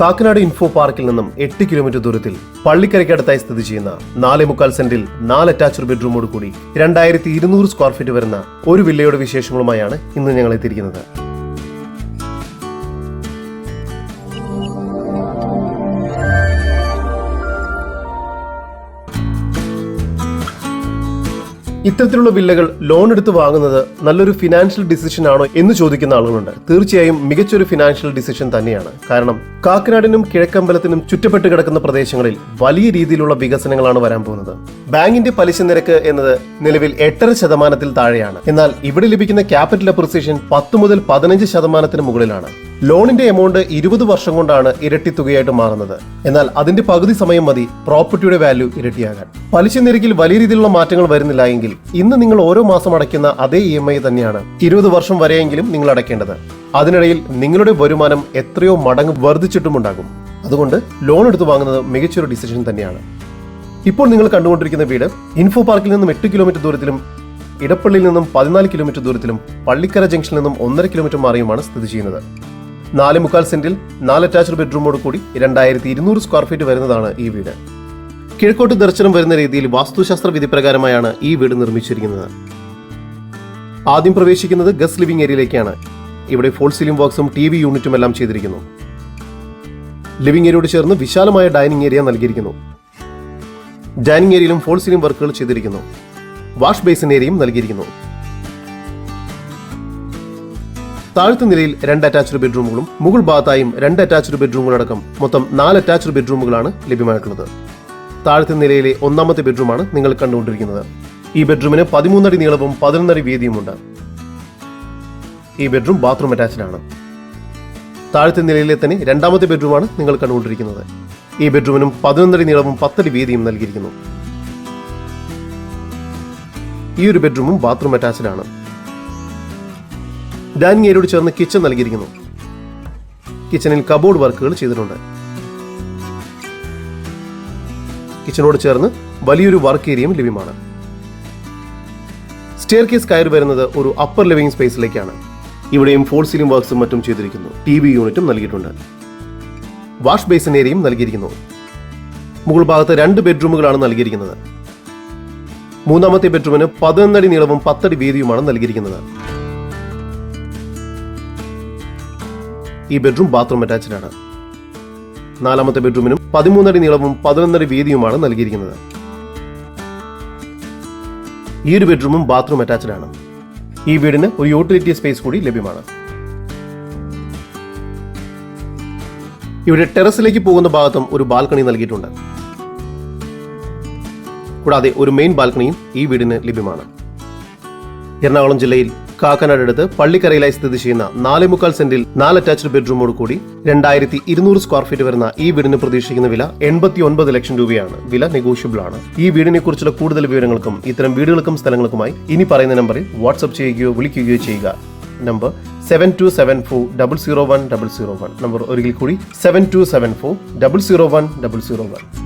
Kakkanad info പാർക്കിൽ നിന്നും എട്ട് കിലോമീറ്റർ ദൂരത്തിൽ പള്ളിക്കരയ്ക്കടുത്തായി സ്ഥിതി ചെയ്യുന്ന നാല് മുക്കാൽ സെന്റിൽ നാല് അറ്റാച്ച്ഡ് ബെഡ്റൂമോട് കൂടി രണ്ടായിരത്തി ഇരുന്നൂറ് സ്ക്വയർ ഫീറ്റ് വരുന്ന ഒരു വില്ലയുടെ വിശേഷങ്ങളുമായാണ് ഇന്ന് ഞങ്ങൾ എത്തിയിരിക്കുന്നത്. ഇത്തരത്തിലുള്ള വില്ലകൾ ലോൺ എടുത്ത് വാങ്ങുന്നത് നല്ലൊരു ഫിനാൻഷ്യൽ ഡിസിഷൻ ആണോ എന്ന് ചോദിക്കുന്ന ആളുകളുണ്ട്. തീർച്ചയായും മികച്ചൊരു ഫിനാൻഷ്യൽ ഡിസിഷൻ തന്നെയാണ്. കാരണം കാക്കനാടിനും കിഴക്കമ്പലത്തിനും ചുറ്റപ്പെട്ട് കിടക്കുന്ന പ്രദേശങ്ങളിൽ വലിയ രീതിയിലുള്ള വികസനങ്ങളാണ് വരാൻ പോകുന്നത്. ബാങ്കിന്റെ പലിശ നിരക്ക് എന്നത് നിലവിൽ എട്ടര ശതമാനത്തിൽ താഴെയാണ്. എന്നാൽ ഇവിടെ ലഭിക്കുന്ന ക്യാപിറ്റൽ അപ്രിസിയേഷൻ പത്ത് മുതൽ പതിനഞ്ച് ശതമാനത്തിന് മുകളിലാണ്. ലോണിന്റെ എമൗണ്ട് ഇരുപത് വർഷം കൊണ്ടാണ് ഇരട്ടി തുകയായിട്ട് മാറുന്നത്. എന്നാൽ അതിന്റെ പകുതി സമയം മതി പ്രോപ്പർട്ടിയുടെ വാല്യൂ ഇരട്ടിയാകാൻ. പലിശ നിരക്കിൽ വലിയ രീതിയിലുള്ള മാറ്റങ്ങൾ വരുന്നില്ല എങ്കിൽ ഇന്ന് നിങ്ങൾ ഓരോ മാസം അടയ്ക്കുന്ന അതേ ഇ എം ഐ തന്നെയാണ് ഇരുപത് വർഷം വരെയെങ്കിലും നിങ്ങൾ അടയ്ക്കേണ്ടത്. അതിനിടയിൽ നിങ്ങളുടെ വരുമാനം എത്രയോ മടങ്ങ് വർദ്ധിച്ചിട്ടുമുണ്ടാകും. അതുകൊണ്ട് ലോൺ എടുത്തു വാങ്ങുന്നത് മികച്ചൊരു ഡിസിഷൻ തന്നെയാണ്. ഇപ്പോൾ നിങ്ങൾ കണ്ടുകൊണ്ടിരിക്കുന്ന വീട് ഇൻഫോ പാർക്കിൽ നിന്നും എട്ട് കിലോമീറ്റർ ദൂരത്തിലും ഇടപ്പള്ളിയിൽ നിന്നും പതിനാല് കിലോമീറ്റർ ദൂരത്തിലും പള്ളിക്കര ജംഗ്ഷനിൽ നിന്നും ഒന്നര കിലോമീറ്റർ മാറിയുമാണ് സ്ഥിതി ചെയ്യുന്നത്. നാല് മുക്കാൽ സെന്റിൽ നാല് അറ്റാച്ച്ഡ് ബെഡ്റൂമോട് കൂടി രണ്ടായിരത്തി ഇരുന്നൂറ് സ്ക്വയർ ഫീറ്റ് വരുന്നതാണ് ഈ വീട്. കിഴക്കോട്ട് ദർശനം വരുന്ന രീതിയിൽ വാസ്തുശാസ്ത്ര വിധി പ്രകാരമായാണ് ഈ വീട് നിർമ്മിച്ചിരിക്കുന്നത്. ആദ്യം പ്രവേശിക്കുന്നത് ഗസ്റ്റ് ലിവിംഗ് ഏരിയയിലേക്കാണ്. ഇവിടെ ഫോൾ സീലിംഗ് ബോക്സും ടി വി യൂണിറ്റും എല്ലാം ചെയ്തിരിക്കുന്നു. ലിവിംഗ് ഏരിയയോട് ചേർന്ന് വിശാലമായ ഡൈനിങ് ഏരിയ നൽകിയിരിക്കുന്നു. ഡൈനിങ് ഏരിയയിലും ഫോൾ സീലിംഗ് വർക്കുകൾ ചെയ്തിരിക്കുന്നു. വാഷ് ബേസിൻ ഏരിയയും നൽകിയിരിക്കുന്നു. താഴത്തെ നിലയിൽ രണ്ട് അറ്റാച്ച്ഡ് ബെഡ്റൂമുകളും മുകൾ ഭാഗത്തായും രണ്ട് അറ്റാച്ച്ഡ് ബെഡ്റൂമുകളടക്കം മൊത്തം നാല് അറ്റാച്ച്ഡ് ബെഡ്റൂമുകളാണ് ലഭ്യമായിട്ടുള്ളത്. താഴത്തെ നിലയിലെ ഒന്നാമത്തെ ബെഡ്റൂമാണ് നിങ്ങൾ കണ്ടുകൊണ്ടിരിക്കുന്നത്. ഈ ബെഡ്റൂമിന് പതിമൂന്നടി നീളവും പതിനൊന്നടി വീതിയുമുണ്ട്. ഈ ബെഡ്റൂം ബാത്റൂം അറ്റാച്ച്ഡ് ആണ് താഴത്തെ നിലയിലെ തന്നെ രണ്ടാമത്തെ ബെഡ്റൂമാണ് നിങ്ങൾ കണ്ടുകൊണ്ടിരിക്കുന്നത്. ഈ ബെഡ്റൂമിനും പതിനൊന്നടി നീളവും പത്തടി വീതിയും നൽകിയിരിക്കുന്നു. ഈ ഒരു ബെഡ്റൂമും ബാത്റൂം അറ്റാച്ച്ഡ് ആണ് ഡൈനിങ് ഏരിയയോട് ചേർന്ന് കിച്ചൺ നൽകിയിരിക്കുന്നു. കിച്ചണിൽ കബോർഡ് വർക്കുകൾ ചെയ്തിട്ടുണ്ട്. കിച്ചണോട് ചേർന്ന് വലിയൊരു വർക്ക് ഏരിയയും ലഭ്യമാണ്. സ്റ്റെയർ കേസ് കയറി വരുന്നത് ഒരു അപ്പർ ലിവിംഗ് സ്പേസിലേക്കാണ് ഇവിടെയും ഫോൾ സീലിംഗ് വർക്ക്സും മറ്റും ചെയ്തിരിക്കുന്നു. ടി വി യൂണിറ്റും നൽകിയിട്ടുണ്ട്. വാഷ് ബേസിൻ ഏരിയയും നൽകിയിരിക്കുന്നു. മുകൾ ഭാഗത്ത് രണ്ട് ബെഡ്റൂമുകളാണ് നൽകിയിരിക്കുന്നത്. മൂന്നാമത്തെ ബെഡ്റൂമിന് പതിനൊന്നടി നീളവും പത്തടി വീതിയുമാണ് നൽകിയിരിക്കുന്നത്. ഈ ബെഡ്റൂം ബാത്റൂം അറ്റാച്ച്ഡ് ആണ് നാലാമത്തെ ബെഡ്റൂമിനും പതിമൂന്നടി നീളവും പതിനൊന്നടി വീതിയുമാണ് നൽകിയിരിക്കുന്നത്. ഈ ഒരു ബെഡ്റൂമും ബാത്റൂം അറ്റാച്ച്ഡ് ആണ് ഈ വീടിന് ഒരു യൂട്ടിലിറ്റി സ്പേസ് കൂടി ലഭ്യമാണ്. ഇവിടെ ടെറസിലേക്ക് പോകുന്ന ഭാഗത്തും ഒരു ബാൽക്കണി നൽകിയിട്ടുണ്ട്. കൂടാതെ ഒരു മെയിൻ ബാൽക്കണിയും ഈ വീടിന് ലഭ്യമാണ്. എറണാകുളം ജില്ലയിൽ കാക്കനാട് അടുത്ത് പള്ളിക്കരയിലായി സ്ഥിതി ചെയ്യുന്ന നാല് മുക്കാൽ സെന്റിൽ നാല് അറ്റാച്ച്ഡ് ബെഡ്റൂമോട് കൂടി രണ്ടായിരത്തി ഇരുന്നൂറ് സ്ക്വയർ ഫീറ്റ് വരുന്ന ഈ വീടിന് പ്രതീക്ഷിക്കുന്ന വില എൺപത്തി ഒൻപത് ലക്ഷം രൂപയാണ്. വില നെഗോഷ്യബിൾ ആണ്. ഈ വീടിനെ കുറിച്ചുള്ള കൂടുതൽ വിവരങ്ങൾക്കും ഇത്തരം വീടുകൾക്കും സ്ഥലങ്ങൾക്കുമായി ഇനി പറയുന്ന നമ്പറിൽ വാട്സ്ആപ്പ് ചെയ്യുകയോ വിളിക്കുകയോ ചെയ്യുക. Number seven two seven four double zero one double zero one number ഒരിക്കൽ കൂടി seven two seven four double zero one double zero one